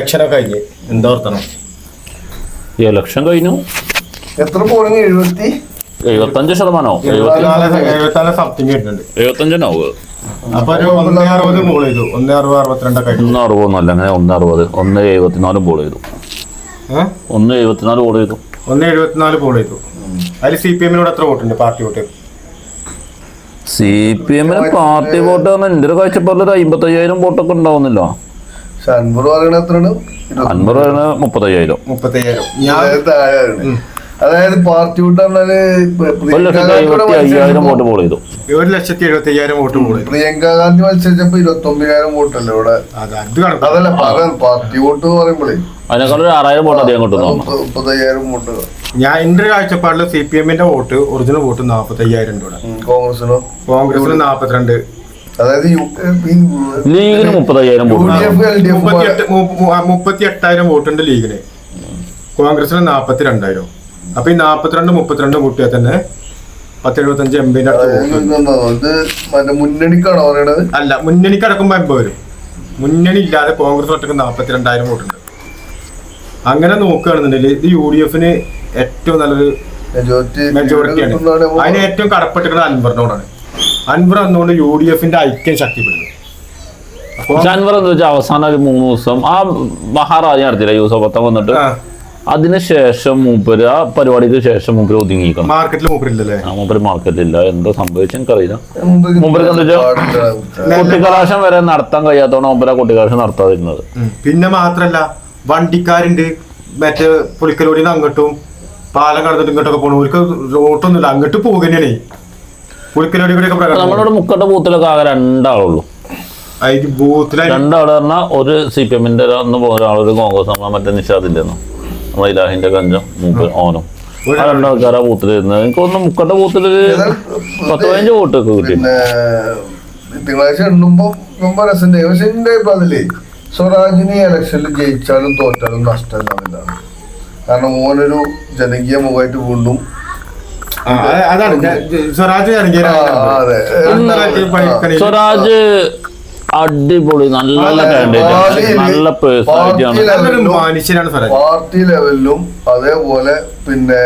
ഇലക്ഷനൊക്കെ കഴിഞ്ഞ്. എന്താ വർത്തനം? ഇലക്ഷൻ കഴിഞ്ഞു. എത്ര പോളിങ് എഴുപത്തി? എഴുപത്തഞ്ച് ശതമാനോ? എഴുപത്തി എഴുപത്തിനാല് സംതിങ് വരുന്നുണ്ട് എഴുപത്തഞ്ചിനാവ് അപ്പൊ ഒരു ഒന്നേ അറുപത് ബോൾ ചെയ്തു. ഒന്നേ അറുപത് അറുപത്തിരണ്ടൊക്കെ ആയിട്ട്. ഒന്ന് അറുപതൊന്നല്ല അങ്ങനെ ഒന്ന് അറുപത്. ഒന്ന് എഴുപത്തിനാലും ബോൾ ചെയ്തു. ഏഹ്? ഒന്ന് എഴുപത്തിനാല് ബോൾ ചെയ്തു. ഒന്ന് എഴുപത്തിനാല് ബോൾ ചെയ്തു. അതിൽ സി പി എമ്മിനോട് എത്ര വോട്ടുണ്ട്? Party vote? സി പി എമ്മിന് പാർട്ടി വോട്ട് പറഞ്ഞാൽ എന്റെ ഒരു കാഴ്ചപ്പാടിൽ ഒരു അമ്പത്തയ്യായിരം വോട്ടൊക്കെ ഉണ്ടാവുന്നില്ല. അൻപത് പറയണ എത്രയാണ്? അൻപത് പറയുന്നത് മുപ്പത്തയ്യായിരം. മുപ്പത്തയ്യായിരം. ഞാൻ അതായത് താഴെയാണ്. അതായത് പാർട്ടി വിട്ട് അയ്യായിരം പോൾ ചെയ്തു ഒരു ലക്ഷത്തി എഴുപത്തി അയ്യായിരം വോട്ട് പോൾ പ്രിയങ്ക ഗാന്ധി മത്സരിച്ചപ്പോ ഇരുപത്തി ഒമ്പതിനായിരം വോട്ടല്ലേ ഇവിടെ? അതല്ല പറയാൻ പാർട്ടി വോട്ട് പറയുമ്പോഴേ. അതിനേക്കാൾ ഒരു ആറായിരം വോട്ട് അധികം കിട്ടുന്നു മുപ്പ- മുപ്പത്തയ്യായിരം വോട്ട്. ഞാൻ എന്റെ കാഴ്ചപ്പാടിൽ കാഴ്ചപ്പാടിൽ സി പി എമ്മിന്റെ വോട്ട് ഒറിജിനൽ വോട്ട് നാപ്പത്തി അയ്യായിരം രൂപ കോൺഗ്രസിനോ കോൺഗ്രസിന് നാപ്പത്തിരണ്ട്. അതായത് ലീഗിന് മുപ്പത്തയ്യായിരം മുപ്പത്തി എട്ടായിരം വോട്ടുണ്ട് ലീഗിന്. കോൺഗ്രസിന് നാപ്പത്തി രണ്ടായിരം അപ്പൊ ഈ നാപ്പത്തിരണ്ട് മുപ്പത്തിരണ്ട് കൂട്ടിയാൽ തന്നെ പത്ത് എം ഇതെന്താ, മുന്നണിക്കാണോ പറയണത്? അല്ല മുന്നണിക്ക് അടക്കുമ്പോ എൺപത് വരും. മുന്നണി ഇല്ലാതെ കോൺഗ്രസ് ഒറ്റയ്ക്ക് നാപ്പത്തിരണ്ടായിരം വോട്ടുണ്ട്. അങ്ങനെ നോക്കുകയാണെന്നുണ്ടെങ്കിൽ ഇത് യു ഡി എഫിന് ഏറ്റവും നല്ലൊരു മെജോറിറ്റി മെജോറിറ്റിയാണ് അതിന് ഏറ്റവും കടപ്പെട്ടിരിക്കുന്നത് അൻവറിനോടാണ്. അൻവർ എന്നുകൊണ്ട് യു ഡി എഫിന്റെ ഐക്യം ശക്തിപ്പെടുന്നു അൻവർ എന്ന് വെച്ചാൽ അവസാനം ഒരു മൂന്ന് ദിവസം ആ മഹാറാജ നടത്തില്ല യൂസഫ് പത്തം വന്നിട്ട്? അതിനുശേഷം മൂപ്പര് ആ പരിപാടിക്ക് ശേഷം മൂപ്പര് ഒതുങ്ങിക്കണം മാർക്കറ്റിൽ മൂപ്പരില്ലല്ലേ? മൂപ്പര് മാർക്കറ്റില്ല എന്താ സംഭവിച്ച എനിക്കറിയില്ല. മൂപ്പര് എന്താ. കുട്ടിക്കലാശം വരെ നടത്താൻ കഴിയാത്തതാണ് മൂപ്പര കുട്ടിക്കലാശം നടത്താതിരുന്നത്. പിന്നെ മാത്രല്ല വണ്ടിക്കാരുണ്ട്. മറ്റേ പുളിക്കലോടിന്ന് അങ്ങോട്ടും പാലം കടന്നിട്ട് ഇങ്ങോട്ടൊക്കെ പോകണം അവർക്ക് റോട്ടൊന്നുമില്ല. അങ്ങോട്ട് പോകുന്നതാണ് നമ്മളുടെ മുക്കട്ട ബൂത്തിലൊക്കെ ആകെ രണ്ടാളുള്ളൂ അതിന് ബൂത്തിലായി രണ്ടാള് പറഞ്ഞാൽ ഒരു സി പി എമ്മിന്റെ അന്ന് പോകുന്ന ഒരാൾ ഒരു കോൺഗ്രസ് നമ്മളെ മറ്റേ നിഷാദിന്റെ നമ്മളെ ഇലാഹിന്റെ കഞ്ചം മൂപ്പർ ഓനും ആ രണ്ടാൾക്കാരാ ബൂത്തിൽ ഇരുന്നത് എനിക്ക് തോന്നുന്നു മുക്കട്ട ബൂത്തിലൊരു പത്ത് പതിനഞ്ച് വോട്ടൊക്കെ കിട്ടി പിന്നെ തിങ്കളാഴ്ച എണ്ണുമ്പോ ரொம்ப രസമുണ്ട് പക്ഷെ എന്റെ അതിലേ സ്വരാജിനെ ഇലക്ഷനിൽ ജയിച്ചാലും തോറ്റാലും നഷ്ടമില്ലാന്നില്ലാണ് കാരണം ഓനൊരു ജനകീയ മുഖമായിട്ട് വീണ്ടും ആ, അ- അതാണ് സ്വരാജ് അടിപൊളി നല്ല കാൻഡിഡേറ്റ് നല്ല പാർട്ടി ലെവലിലും അതേപോലെ പിന്നെ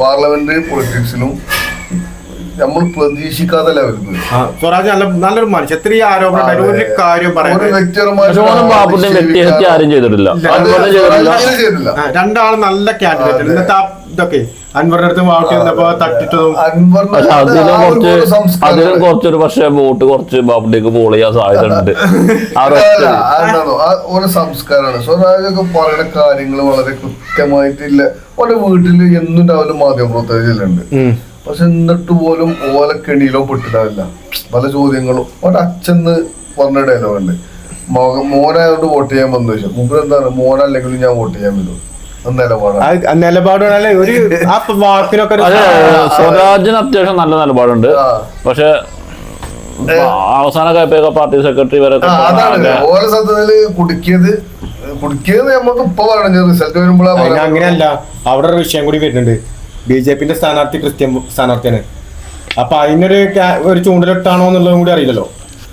പാർലമെന്ററി പൊളിറ്റിക്സിലും നമ്മൾ പ്രതീക്ഷിക്കാത്ത ലെവലിൽ സ്വരാജ് നല്ല നല്ലൊരു മനുഷ്യ ആരോപണം ഒരു കാര്യം ആരും ചെയ്തിട്ടില്ല. രണ്ടാളും നല്ല കാൻഡിഡേറ്റ് അതെ. ഇന്നത്തെ ആ ഇതൊക്കെ അൻവറിന്റെ അടുത്ത് വാട്ടി വന്നപ്പോ തട്ടിട്ടതും അൻവറിന് പക്ഷെ അതിലും കുറച്ച് അതിലും കുറച്ചൊരു പക്ഷേ വോട്ട് കുറച്ച് ബാബുട്ടിക്ക് പോൾ ചെയ്യാൻ സാധ്യത ഉണ്ട്. ഒരു സംസ്കാരമാണ്. സ്വരാജൊക്കെ പറയുന്ന കാര്യങ്ങൾ വളരെ കൃത്യമായിട്ടില്ല. ഓരോ വീട്ടിൽ എന്നും രാവിലെ മാധ്യമപ്രവർത്തകരുണ്ട് പക്ഷെ എന്നിട്ട് പോലും ഓല കെണിയിലോ പെട്ടിട്ടാവില്ല. പല ചോദ്യങ്ങളും. ഓരോ അച്ഛന്ന് പറഞ്ഞ ഡയലോഗ് ഉണ്ട്. മോനായതുകൊണ്ട് വോട്ട് ചെയ്യാൻ വന്നു ചോദിച്ചു. മുമ്പ് എന്താണ് മോനല്ലെങ്കിലും ഞാൻ വോട്ട് ചെയ്യാൻ വരും. അത് നിലപാടാണ്. ഒരു ആ വാക്കിനൊക്കെ സ്വരാജിന് അത്യാവശ്യം നല്ല നിലപാടുണ്ട്. പക്ഷെ അവസാന കായപ്പൊക്കെ പാർട്ടി സെക്രട്ടറി വരെ സത്യത്തിൽ കുടുക്കിയത് കുടുക്കിയത് നമുക്ക് ഇപ്പൊ പറഞ്ഞു റിസൾട്ട് വരുമ്പോഴാണ് അങ്ങനെയല്ല. അവിടെ ഒരു വിഷയം കൂടി വരുന്നുണ്ട്. ബി ജെ പിന്റെ സ്ഥാനാർത്ഥി ക്രിസ്ത്യൻ സ്ഥാനാർത്ഥിയാണ്. അപ്പൊ അതിനൊരു ഒരു ചൂണ്ടലിട്ടാണോ എന്നുള്ളതും കൂടി അറിയില്ലല്ലോ.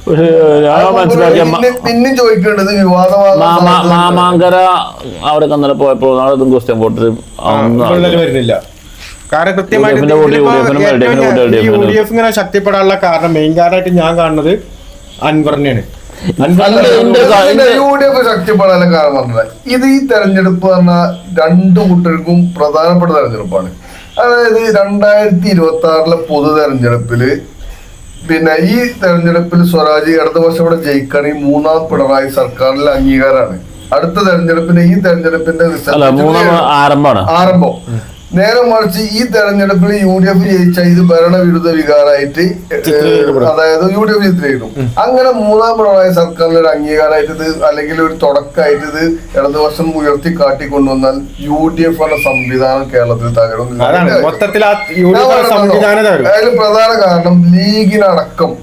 ഞാൻ മനസ്സിലാക്കിയ പിന്നെ ചോദിക്കേണ്ടത് മാമാങ്കര അവിടെ കന്നല പോയപ്പോ നാളെ ക്വസ്റ്റ്യൻ വോട്ട് വരുന്നില്ല. കാരണം കൃത്യമായിട്ട്. യു ഡി എഫ് ഇങ്ങനെ ശക്തിപ്പെടാനുള്ള കാരണം മെയിൻ കാരണമായിട്ട് ഞാൻ കാണുന്നത് അൻവറിനെയാണ്. യു ഡി എഫ് ശക്തിപ്പെടാനുള്ള കാരണം പറഞ്ഞത്. ഇത് ഈ തെരഞ്ഞെടുപ്പ് പറഞ്ഞ രണ്ടു കൂട്ടർക്കും പ്രധാനപ്പെട്ട തെരഞ്ഞെടുപ്പാണ്. അതായത് രണ്ടായിരത്തി ഇരുപത്തി ആറിലെ പൊതു തെരഞ്ഞെടുപ്പിൽ പിന്നെ ഈ തെരഞ്ഞെടുപ്പിൽ സ്വരാജ് ഇടത് വർഷം ഇവിടെ ജയിക്കുകയാണെങ്കിൽ മൂന്നാം പിണറായി സർക്കാരിലെ അംഗീകാരമാണ്. അടുത്ത തെരഞ്ഞെടുപ്പിന്റെ ഈ തെരഞ്ഞെടുപ്പിന്റെ ആരംഭം. നേരെ മറിച്ച് ഈ തെരഞ്ഞെടുപ്പിൽ യു ഡി എഫ് ജയിച്ച ഇത് ഭരണവിരുദ്ധ വികാരമായിട്ട് അതായത് യു ഡി എഫ് ചിത്രീകരിക്കും. അങ്ങനെ മൂന്നാം പിണറായി സർക്കാരിന്റെ ഒരു അംഗീകാരമായിട്ട് ഇത് അല്ലെങ്കിൽ ഒരു തുടക്കമായിട്ട് ഇത് ഇടതുവശം ഉയർത്തി കാട്ടിക്കൊണ്ടുവന്നാൽ യു ഡി എഫ് എന്ന സംവിധാനം കേരളത്തിൽ തകരുന്നില്ല അതിൽ പ്രധാന കാരണം ലീഗിനടക്കം.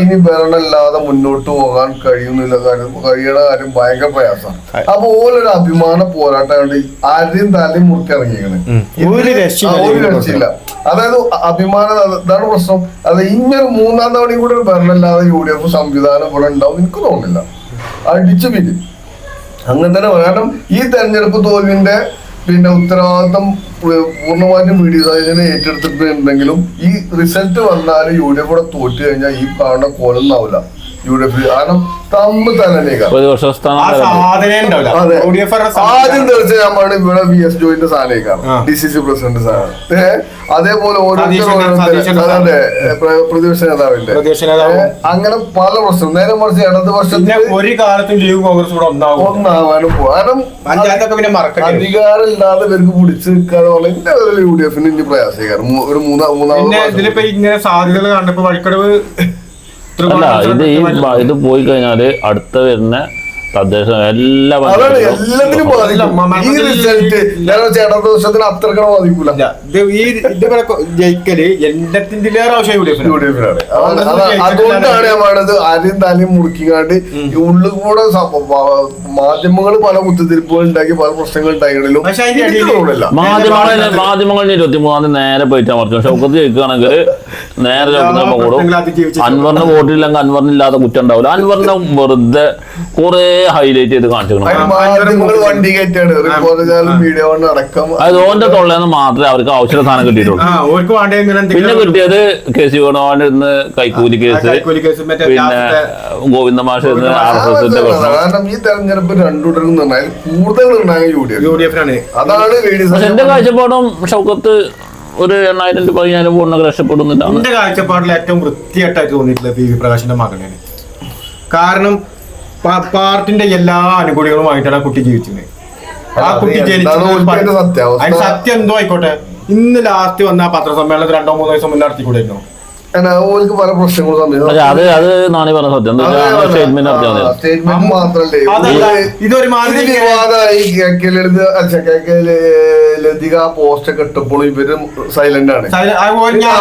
ഇനി ഭരണമില്ലാതെ മുന്നോട്ട് പോകാൻ കഴിയുന്നില്ല. കാര്യം കഴിയണ കാര്യം ഭയങ്കര പ്രയാസമാണ് അപ്പൊ ഓലൊരു അഭിമാന പോരാട്ടമാണ് ആദ്യം തലയും മുറുക്കി ഇറങ്ങിയാണ് ഒരു രക്ഷയില്ല അതായത് അഭിമാന ഇതാണ് പ്രശ്നം. അത് ഇങ്ങനെ മൂന്നാം തവണയും കൂടെ ഒരു ഭരണമില്ലാതെ യു ഡി എഫ് സംവിധാനം ഇവിടെ ഉണ്ടാവും എനിക്ക് തോന്നുന്നില്ല. അടിച്ചു പിരി അങ്ങനെ തന്നെ കാരണം ഈ തെരഞ്ഞെടുപ്പ് തോൽവിന്റെ പിന്നെ ഉത്തരവാദിത്തം പൂർണമായിട്ടും വി ഡി സാഹചര്യം ഏറ്റെടുത്തിട്ടുണ്ടെങ്കിലും ഈ റിസൾട്ട് വന്നാൽ യു ഡി എഫ് കൂടെ തോറ്റു കഴിഞ്ഞാൽ ഈ കാണുന്ന കോലൊന്നാവില്ല യു ഡി എഫ് കാരണം ആദ്യം തെളിച്ച ഇവിടെ വി എസ് ജോയിന്റെ സ്ഥാനേക്കാണ് ആ. ഡി സി സി പ്രസിഡന്റ് സാധനം. അതേപോലെ പ്രതിപക്ഷ നേതാവിന്റെ. അങ്ങനെ പല പ്രശ്നം. നേരെ മറിച്ച് ഇടത് ഒരു കാലത്തും ലീഗ് കോൺഗ്രസ് കൂടെ ഒന്നാവും ഒന്നാവാനും പോകാനും കാരണം അധികാരം ഇല്ലാതെ ഇവർക്ക് പിടിച്ചു നിൽക്കാതെ യു ഡി എഫിന് ഇനി പ്രയാസം ഒരു മൂന്നാ. ഇതിലിപ്പോ ഇങ്ങനെ സാധ്യതകൾ കണ്ടപ്പോ വഴിക്കടവ് അല്ല ഇത് ഈ ഇത് പോയി കഴിഞ്ഞാൽ അടുത്ത വരുന്ന തദ്ദേശ എല്ലാ എല്ലാത്തിനും ഈ റിസൾട്ട് ഞാൻ ചേട്ടാ ദിവസത്തിന് അത്രക്കണം ബാധിക്കൂല. ഈ ഇത് ഇവിടെ കൊ- ജയിക്കൽ അതാ- അതുകൊണ്ടാണ് ഞാൻ പറയുന്നത് ആദ്യം തലയും മുറുക്കിക്കാണ്ട് ഈ ഉള്ളിൽ കൂടെ മാധ്യമങ്ങൾ പല കുത്തിരിപ്പുകൾ ഉണ്ടാക്കി പല പ്രശ്നങ്ങൾ ഉണ്ടായെങ്കിലും മാധ്യമങ്ങൾ മാധ്യമങ്ങൾ എനിക്ക് ഇടയിൽ തോന്നുന്നില്ല. മാധ്യമങ്ങളിൽ മാധ്യമങ്ങളിൽ ഇരുപത്തി മൂന്നാം തീയതി നേരെ പോയിട്ടാ മറിച്ചു പക്ഷെ ഷൗക്കത്ത് ജയിക്കുകയാണെങ്കിൽ നേരെ കൂടും. അൻവറിന് വോട്ടില്ലെങ്കിൽ അൻവറിന് ഇല്ലാത്ത കുറ്റം ഉണ്ടാവില്ല. അൻവറിനെ വെറുതെ കുറെ ഹൈലൈറ്റ് ചെയ്ത് കാണിച്ചു അത് ഓന്റെ തൊള്ളേന്ന് മാത്രമേ അവർക്ക് ആവശ്യ സാധനം കിട്ടിയിട്ടുള്ളൂ. ആ ഓർക്ക് വേണ്ട ഇങ്ങനെ പിന്നെ കിട്ടിയത് കെ സി വേണുവാന്റെ ഇന്ന് കൈക്കൂലി കേസ് കൈക്കൂലി കേസ് മറ്റേ പിന്നെ ഗോവിന്ദ മാഷ് ആർ എസ് എസിന്റെ പ്രശ്നം. കാരണം ഈ തെരഞ്ഞെടുപ്പ് രണ്ടുകൂട്ടരും കൂടുതൽ യു ഡി എഫിനാണ് അതാണ് എന്റെ കാഴ്ചപ്പാടും ഷൗക്കത്ത് ഒരു എണ്ണായിരം രൂപ പതിനായിരം പൂർണ രക്ഷപ്പെടുന്നില്ല എന്റെ കാഴ്ചപ്പാടിൽ ഏറ്റവും വൃത്തിയായിട്ടായിട്ട് തോന്നിയിട്ടുള്ള പി വി പ്രകാശിന്റെ മകനാണ്. കാരണം പാർട്ടിന്റെ എല്ലാ അനുകൂലികളുമായിട്ടാണ് ആ കുട്ടി ജീവിച്ചത് ആ കുട്ടി ജനിച്ചത് സത്യം എന്തോ ആയിക്കോട്ടെ. ഇന്ന് ലാസ്റ്റ് വന്ന ആ പത്രസമ്മേളനത്തിൽ രണ്ടോ മൂന്നോ ദിവസം മുന്നേ നടത്തിക്കൂടായിരുന്നു പല പ്രശ്നങ്ങളും അത് അത് നാണി പറഞ്ഞ സത്യം. സ്റ്റേറ്റ്മെന്റ് മാത്രല്ലേ? വിവാദമായി ലതിക പോസ്റ്റ് ഒക്കെ ഇട്ടപ്പോൾ ഇവർ സൈലന്റ് ആണ്.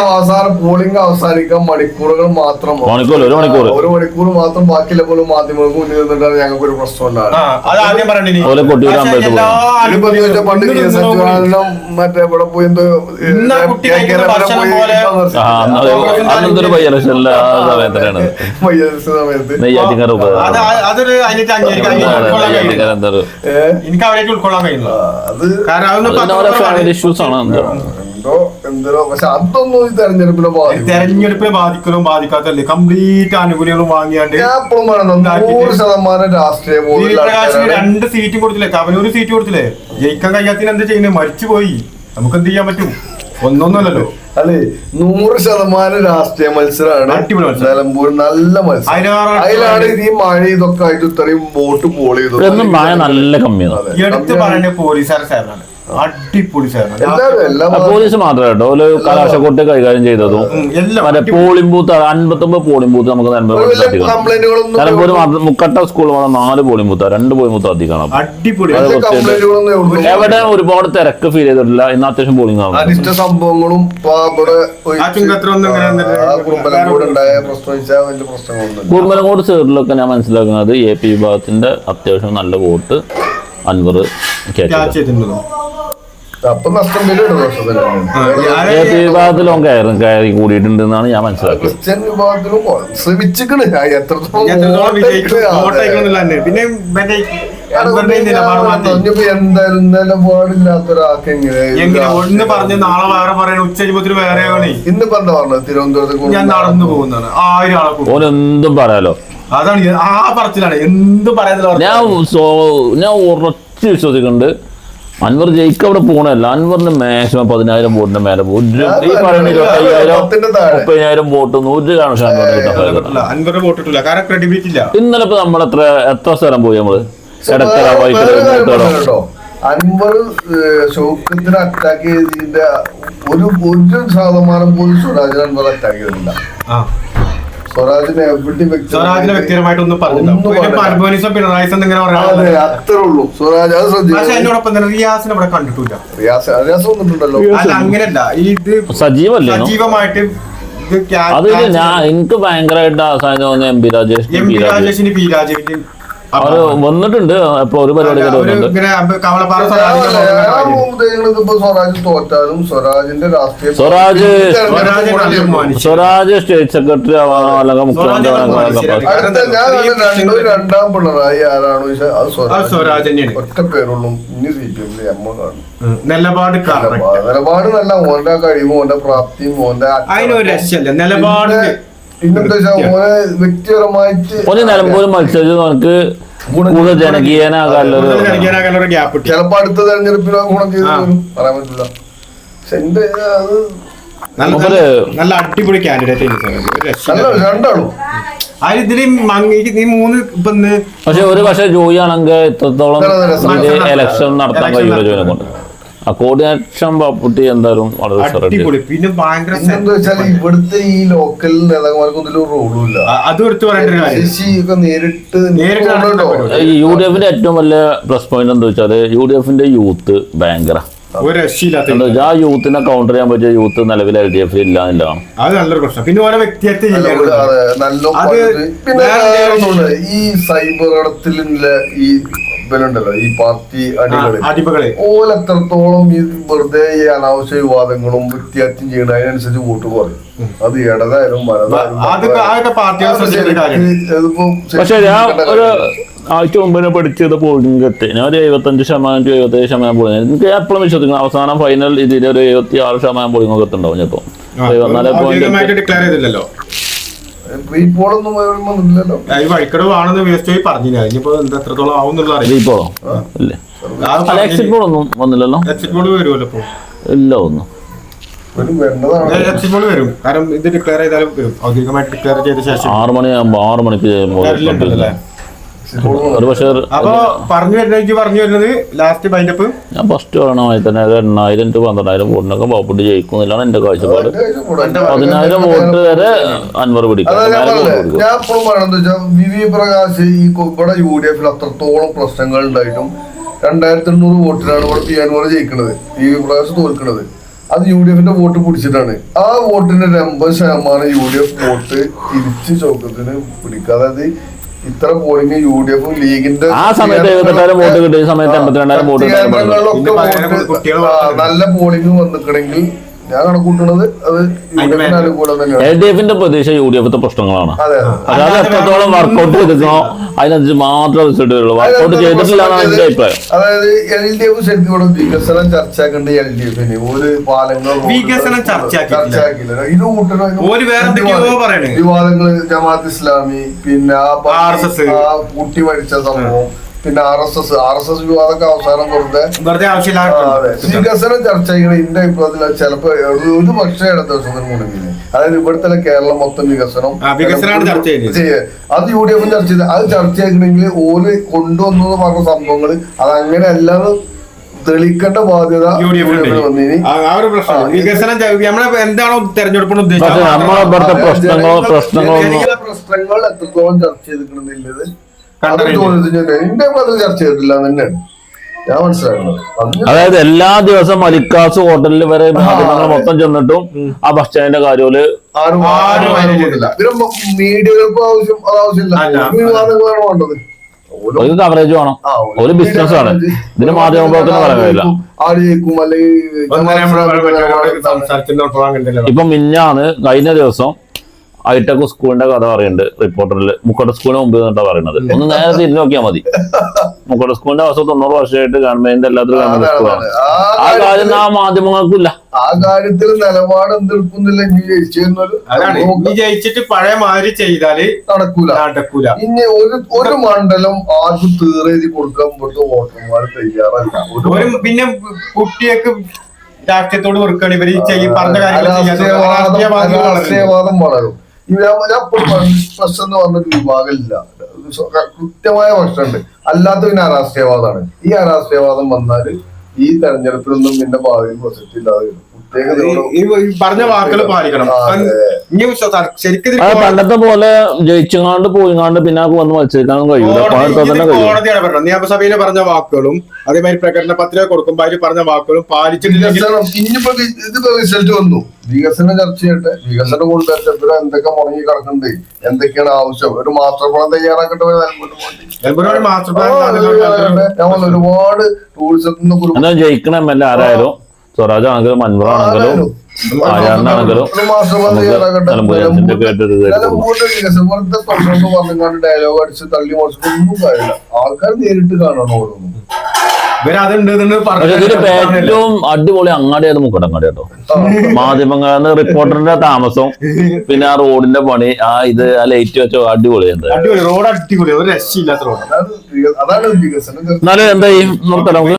അവസാനം പോളിംഗ് അവസാനിക്കാൻ മണിക്കൂറുകൾ മാത്രം ഒരു മണിക്കൂർ. ഒരു മണിക്കൂർ മാത്രം ബാക്കിയുള്ള പോലും മാധ്യമങ്ങൾക്ക് മുന്നിൽ നിന്നിട്ടാണ് ഞങ്ങൾക്ക് ഒരു പ്രശ്നം ഉണ്ടാകുന്നത് പണ്ട് ഇന്ന് കെ എസ് എച്ച് മറ്റേ ഇവിടെ പോയി എന്തോ പോയി അന്നത്തെ ഒരു പയ്യലക്ഷനിലെ ആ എനിക്ക് ഉൾക്കൊള്ളാൻ. ഫാമിലി ഇഷ്യൂസ് ആണ് എന്തോ? എന്തോ എന്തോ പക്ഷെ അതൊന്നും ഈ തെരഞ്ഞെടുപ്പിനെ ബാധിക്കും തെരഞ്ഞെടുപ്പിനെ ബാധിക്കലും ബാധിക്കാത്തല്ലേ കംപ്ലീറ്റ് ആനുകൂല്യങ്ങളും വാങ്ങിയാണ്ട് എപ്പോഴും നൂറ് ശതമാനം രാഷ്ട്രീയ. രണ്ട് സീറ്റ് കൊടുത്തില്ലേ? കവനൂര് സീറ്റ് കൊടുത്തില്ലേ? ജയിക്കാൻ കഴിയാത്തിന് എന്താ ചെയ്യുന്നത് മരിച്ചു പോയി നമുക്ക് എന്ത് ചെയ്യാൻ പറ്റും? ഒന്നൊന്നുമല്ലല്ലോ. അല്ലേ നൂറ് ശതമാനം രാഷ്ട്രീയ മത്സരമാണ് അടിപൊളി മത്സരം. നിലമ്പൂർ നല്ല മത്സരം. അതിലാണ് ഇത് ഈ മഴ ഇതൊക്കെ ആയിട്ട് ഇത്രയും വോട്ട് പോൾ ചെയ്തത് എന്നും മഴ നല്ല കമ്മിയാണ്. അതെ. എടുത്ത് പറയേണ്ട പോലീസുകാരുടെ സേവനമാണ് അടിപൊളി പോലീസ് മാത്രമേ കേട്ടോ. ഒരു കലാശക്കൊട്ട് കൈകാര്യം ചെയ്തതും. മറ്റേ. പോളിംഗ് ബൂത്ത് അൻപത്തൊമ്പത് പോളിംഗ് ബൂത്ത് നമുക്ക് നിലമ്പൂർ മാത്രം മുക്കട്ട സ്കൂൾ മാത്രം നാല് പോളിംഗ് ബൂത്ത് രണ്ട് പോളിംഗ് ബൂത്ത് അധികമാണ് ഉള്ളൂ എവിടെ ഒരുപാട് തിരക്ക് ഫീൽ ചെയ്തിട്ടില്ല. ഇന്ന് അത്യാവശ്യം പോളിംഗ് ആവും അനിഷ്ട സംഭവങ്ങളും ഇപ്പൊ ഇവിടെ ആ ചുങ്കത്തറൊന്നും ഇങ്ങനെ എന്നിട്ട് കുടുംബം കൂടെ ഉണ്ടായ പ്രശ്നം വെച്ചാൽ വലിയ പ്രശ്നങ്ങളൊന്നും കുറുമലങ്ങോട് സൈഡിലൊക്കെ ഞാൻ മനസ്സിലാക്കുന്നത് എ പി വിഭാഗത്തിന്റെ അത്യാവശ്യം നല്ല വോട്ട്. അൻവർ വിഭാഗത്തിലും കയറി കയറി കൂടിയിട്ടുണ്ട് എന്നാണ് ഞാൻ മനസ്സിലാക്കിയത്. ക്രിസ്ത്യൻ വിഭാഗത്തിലും പിന്നെ ഒന്ന് പറഞ്ഞ് നാളെ വേറെ പറയണ. ഉച്ച കഴിയുമ്പോ വേറെ ഇന്ന് പറഞ്ഞു പറഞ്ഞത്? തിരുവനന്തപുരത്ത് ഞാൻ നടന്നു പോകുന്നതാണ്. ആയിരം ആളെ ഓനെന്തും എന്തും പറയാലോ. അതാണ് ആ പറച്ചിലാണ്. എന്തും പറയാൻ ഞാൻ സോ ഞാൻ ഉറച്ചു വിശ്വസിക്കുന്നുണ്ട്. അൻവർ ജയിക്ക് അവിടെ പോകണല്ല അൻവറിന് മാക്സിമം പതിനായിരം വോട്ടിന്റെ മേലെ പോകും. ഒരു- ഈ പറയുന്ന ഇരുപത്തയ്യായിരം താഴെ. മുപ്പതിനായിരം വോട്ട് നൂറ് കാരണവശാലും അൻവറിന് വോട്ടിട്ടില്ല ഇന്നലെ ഇപ്പൊ നമ്മൾ എത്ര എത്ര സ്ഥലം പോയി നമ്മൾ? കേട്ടോ അൻവർ ഷൗക്കത്തിന് അറ്റാക്ക് ചെയ്തതിന്റെ ഒരു ഒരു ശതമാനം പോലും സ്വരാജിന് അൻവർ അറ്റാക്ക് ചെയ്തിട്ടില്ല. സ്വരാജിനെ എവിടെ അത്രേ ഉള്ളൂ. സ്വരാജ് അത് റിയാസിനെ ഇവിടെ കണ്ടിട്ടില്ല. റിയാസ് റിയാസ് വന്നിട്ടുണ്ടല്ലോ. ഇത് സജീവല്ലേ സജീവമായിട്ട് അത് ഞാൻ എനിക്ക് ഭയങ്കരമായിട്ട് അവസാനം M P Rajesh M P രാജേഷിന് P രാജേഷിന് അവർ വന്നിട്ടുണ്ട്. ഇപ്പൊ ഒരു പരിപാടി സ്വരാജ് തോറ്റാലും സ്വരാജിന്റെ രാഷ്ട്രീയ സ്വരാജ് സ്റ്റേറ്റ് സെക്രട്ടറി ആവാനോ അല്ലെങ്കിൽ മുഖ്യമന്ത്രി ആവാനോ രണ്ടു പിണറായി ആരാണോ അത് അത് സ്വരാജ് ഒറ്റ പേരുള്ളൂ. ഇനി സി പി എമ്മിൽ എമ്മ കാണും. ഉം. നിലപാട് നിലപാട് നല്ല മോന്റെ കഴിവും മോന്റെ പ്രാപ്തിയും മോന്റെ. അതിനൊരു രക്ഷയില്ല. നിലപാട് വ്യക്തിപരമായിട്ട് ഒരു നിലമ്പൂർ മത്സരിച്ച് നമുക്ക് കൂടുതൽ ചിലപ്പോ അടുത്ത ഗുണം ചെയ്തു പറയാൻ പറ്റില്ല. പക്ഷെ എന്റെ അത് നല്ല അടിപൊളി കാൻഡിഡേറ്റ് രണ്ടാളും. പക്ഷെ ഒരു പക്ഷേ ജോയി ആണെങ്കിൽ ഇത്രത്തോളം. ഇലക്ഷൻ നടത്താൻ കഴിയില്ല ജോയിനെ കൊണ്ട്? ആ കോർഡിനേഷൻ ബാപ്പുട്ടി എന്തായാലും വളരെ പിന്നെ ഭയങ്കര ഇവിടുത്തെ ഈ ലോക്കൽ നേതാക്കന്മാർക്കൊന്നും റോളും ഇല്ല അത് എടുത്തു നേരിട്ട് യു ഡി എഫിന്റെ ഏറ്റവും വലിയ പ്ലസ് പോയിന്റ് എന്താ വെച്ചാൽ യു ഡി എഫിന്റെ യൂത്ത് ഭയങ്കര. ആ യൂത്തിനെ കൗണ്ടർ ചെയ്യാൻ പറ്റിയ യൂത്ത് നിലവിൽ എൽ ഡി എഫിൽ ഇല്ല എന്നുള്ളതാണ് അത് നല്ലൊരു പ്രശ്നം. പിന്നെ ഓരോ വ്യക്തിയത്തെ. ഈ സൈബർ കടത്തിൽ ഈ ഇവരുണ്ടല്ലോ ഈ പാർട്ടി അടികൾ. ഓലെത്രത്തോളം ഈ വെറുതെ ഈ അനാവശ്യ വിവാദങ്ങളും വൃത്തിയാറ്റും ചെയ്യണം അതിനനുസരിച്ച് വോട്ട് കുറയും. അത് ഇടതായാലും വലതായാലും പക്ഷെ ഞാൻ ഒരു ആഴ്ച മുമ്പിനെ പഠിച്ചത് പോളിംഗ് എത്തി ഞാൻ ഒരു എഴുപത്തഞ്ച് ശതമാനം ടു എഴുപത്തേഴ് ശതമാനം പോളിംഗ്. എനിക്ക് എപ്പോഴും വിശ്വസിക്കുന്നു അവസാനം ഫൈനൽ ഇതിൽ ഒരു എഴുപത്തി ആറ് ശതമാനം പോളിംഗ് ഒക്കെ എത്തുണ്ടാവും ചിലപ്പോൾ എഴുപത്തിനാല് പോയിന്റ് ഡിക്ലെയർ ചെയ്തില്ലല്ലോ? പ്രീ പോളൊന്നും വന്നില്ലല്ലോ ഈ വഴിക്കടവ് ആണെന്ന് വേസ്റ്റ് പോയി പറഞ്ഞില്ല. ഇനിയിപ്പോ എന്താ എത്രത്തോളം ആവും എന്നുള്ള അറിയില്ല. റീപോളോ ഇല്ലേ. അല്ല എക്സിറ്റ് പോൾ ഒന്നും വന്നില്ലല്ലോ? എക്സിറ്റ് പോൾ വരുമല്ലോ ഇപ്പോ. ഇല്ല ഒന്നും. ഒരു വരേണ്ടതാണ് എക്സിറ്റ് പോൾ വരും. കാരണം ഇത് ഡിക്ലെയർ ചെയ്താലും വരും. ഔദ്യോഗികമായിട്ട് ഡിക്ലെയർ ചെയ്ത ശേഷം. ആറ് മണിയാകുമ്പോൾ ആറ് മണിക്ക് അപ്പൊ പറഞ്ഞു വരുന്നത് പറഞ്ഞു വരുന്നത് ലാസ്റ്റ് ബൈൻഡപ്പ് ഞാൻ ഫസ്റ്റ് പറയണമായി തന്നെ ഒരു എണ്ണായിരം ടു പന്ത്രണ്ടായിരം വോട്ടിനൊക്കെ പാവപ്പെട്ട് ജയിക്കുന്നില്ലാണ് എന്റെ കാഴ്ചപ്പാട്. പതിനായിരം വോട്ട് വരെ അൻവർ പിടിക്കും. ഞാൻ എപ്പോഴും വി പ്രകാശ് ഈ ഇവിടെ യു ഡി എഫിൽ അത്രത്തോളം പ്രശ്നങ്ങൾ ഉണ്ടായിട്ടും രണ്ടായിരത്തി എണ്ണൂറ് വോട്ടിനാണ് ഇവിടെ പി അൻവർ ജയിക്കുന്നത് വി വി പ്രകാശ് തോൽക്കുന്നത് അത് യു ഡി എഫിന്റെ വോട്ട് പിടിച്ചിട്ടാണ്. ആ വോട്ടിന്റെ ഒരു എൺപത് ശതമാനം യു ഡി എഫ് വോട്ട് തിരിച്ച് ചോക്കത്തിന് പിടിക്കുക അത് ഇത്ര പോളിംഗ് യു ഡി എഫും ലീഗിന്റെ ആ സമയത്ത് എഴുപത്തെട്ടായിരം വോട്ട് കിട്ടിയ സമയത്ത് എൺപത്തിരണ്ടായിരം വോട്ട് നല്ല പോളിംഗ് വന്നിക്കണമെങ്കിൽ ഞാൻ കണക്കൂട്ടുന്നത് അത് യു ഡി എഫിന് അനുകൂലം തന്നെയാണ്. എൽ ഡി എഫിന്റെ പ്രതീക്ഷ യു ഡി എഫിന്റെ പ്രശ്നങ്ങളാണ്. അതെ അതെ. അതായത് എത്രത്തോളം വർക്കൗട്ട് ചെയ്തിരിക്കണോ അതിനനുസരിച്ച് മാത്രം റിസൾട്ട് വരുള്ളൂ. വർക്കൗട്ട് ചെയ്തിട്ടില്ല എന്റെ അഭിപ്രായം. അതായത് എൽ ഡി എഫ് ശരിക്കും ഇവിടെ വികസനം ചർച്ചയാക്കേണ്ട എൽ ഡി എഫിന് ഒരു പാലങ്ങൾ വികസനം ചർച്ചയാക്കില്ല ഇത് കൂട്ടണം. ജമാഅത്ത് ഇസ്ലാമി പിന്നെ ആ കുട്ടി മരിച്ച സംഭവം പിന്നെ R S S R S S വിവാദമൊക്കെ അവസാനം വെറുതെ വികസന ആ, അതെ. ആവശ്യമില്ല വികസനം ചർച്ച ചെയ്യണ എന്റെ അഭിപ്രായത്തിൽ ചിലപ്പോ ഒരു- ഒരു പക്ഷേ അടുത്ത ദിവസം മുടങ്ങില്ല അതായത് ഇവിടുത്തെ കേരളം മൊത്തം വികസനം. അത് യു ഡി എഫും ചർച്ച ചെയ്ത്. അത് ചർച്ച ചെയ്യണമെങ്കിൽ ഓര് കൊണ്ടുവന്നു പറഞ്ഞ സംഭവങ്ങൾ അത് അങ്ങനെ അല്ലാതെ തെളിക്കേണ്ട ബാധ്യത എന്താണോ തെരഞ്ഞെടുപ്പിന് ഉദ്ദേശിച്ചത്? പ്രശ്നങ്ങളോ പ്രശ്നങ്ങൾ എത്രത്തോളം ചർച്ച ചെയ്തിട്ടുണ്ടെന്നുള്ളത് അത് എന്റെ അഭിപ്രായത്തിൽ ചർച്ച ചെയ്തിട്ടില്ല തന്നെയാണ്. ഞാൻ മനസ്സിലാക്കുന്നത്. അതായത് എല്ലാ ദിവസം അലിക്കാസ് ഹോട്ടലിൽ വരെ മാധ്യമങ്ങൾ മൊത്തം ചെന്നിട്ടും ആ ബസ് സ്റ്റാൻഡിന്റെ കാര്യത്തിൽ ആരും മീഡിയകൾക്ക് ആവശ്യം അത്. വിവാദങ്ങളാണ് വേണ്ടത്. ഒരു കവറേജ് വേണം. ഒരു ബിസിനസ് ആണ്. ഇതിന് മാധ്യമ പ്രവർത്തനം പറയുന്നില്ല ഇപ്പൊ മിന്നാണ് കഴിഞ്ഞ ദിവസം ഹൈടെക് സ്കൂളിന്റെ കഥ പറയുന്നുണ്ട് റിപ്പോർട്ടറിൽ മുക്കോട്ട സ്കൂളിന് മുമ്പ് എന്നിട്ടാ പറയുന്നത് ഒന്ന് നേരെ തിരിഞ്ഞു നോക്കിയാൽ മതി. മുക്കോട്ട സ്കൂളിന്റെ അവസ്ഥ തൊണ്ണൂറ് വർഷമായിട്ട് ഗവൺമെന്റിന്റെ എല്ലാത്തിലും ആ, ഗവൺമെന്റ് സ്കൂളാണ് ആ ആ കാര്യം ആ മാധ്യമങ്ങൾക്കില്ല. ആ കാര്യത്തിൽ നിലപാട് എന്തെടുക്കുന്നില്ല പഴയ മാതിരി ചെയ്താൽ നടക്കൂല. നടക്കൂല. ഇനി ഒരു ഒരു മണ്ഡലം ആർക്കും തീറെഴുതി കൊടുക്കാൻ ഇവിടുത്തെ വോട്ടർമാർ തയ്യാറല്ല. പിന്നെ കുട്ടിയൊക്കെ രാഷ്ട്രീയത്തോട് വെറുക്കാണ്. ഇവർ ഈ പറഞ്ഞ കാര്യങ്ങൾ രാഷ്ട്രീയവാദം. വളരും. ഞാൻ പ്രശ്നം എന്ന് പറഞ്ഞൊരു വിഭാഗമില്ല. കൃത്യമായ പ്രശ്നമുണ്ട്. അല്ലാത്ത പിന്നെ അരാഷ്ട്രീയവാദമാണ് ഈ അരാഷ്ട്രീയവാദം വന്നാൽ ഈ തെരഞ്ഞെടുപ്പിലൊന്നും നിന്റെ ഭാവിയിൽ പ്രസക്തി ഇല്ലാതെ ഈ പറഞ്ഞ വാക്കുകൾ പാലിക്കണം. ശരിക്കും പണ്ടത്തെ പോലെ ജയിച്ചങ്ങാണ്ട് പോയിങ്ങാണ്ട് പിന്നെ വന്ന് മത്സരിക്കാനും കഴിയൂല. നിയമസഭയിൽ പറഞ്ഞ വാക്കുകളും അതേമാതിരി പ്രകടന പത്രിക കൊടുക്കുമ്പോൾ അതിൽ പറഞ്ഞ വാക്കുകളും പാലിച്ചിട്ടില്ല. വികസനം ഇനിയിപ്പോ ഇത് ഇതിപ്പോ റിസൾട്ട് വന്നു. വികസനം ചർച്ച ചെയ്യട്ടെ. വികസനം ഇവിടെ എന്തൊക്കെ മുടങ്ങി കിടക്കുന്നുണ്ട് എന്തൊക്കെയാണ് ആവശ്യം? ഒരു മാസ്റ്റർ പ്ലാൻ. ഞങ്ങൾ ഒരുപാട് എന്താ ജയിക്കണ എം എൽ എ ആരായാലും സ്വരാജ് ആണെങ്കിലും മൻവർ ആണെങ്കിലും നമുക്ക് നിലമ്പൂരിന്റെ വികസനം വെറുതെ പറഞ്ഞുകൊണ്ട് ഡയലോഗ് അടിച്ച് തള്ളി മോശം ഒന്നും കാര്യമില്ല. ആൾക്കാർ നേരിട്ട് കാണണം ഓരോന്നും. ഏറ്റവും അടിപൊളി അങ്ങാടിയാണ് മുക്കടങ്ങാടി കേട്ടോ. മാധ്യമങ്ങളിൽ റിപ്പോർട്ടറിന്റെ താമസം പിന്നെ ആ റോഡിന്റെ പണി ആ ഇത് ആ ലൈറ്റ് വെച്ചോ അടിപൊളി എന്താ? അടിപൊളി റോഡ് അടിപൊളി ഒരു രക്ഷയില്ലാത്ത റോഡ് അതാണ് എന്നാലും എന്താ ഈ നമുക്ക്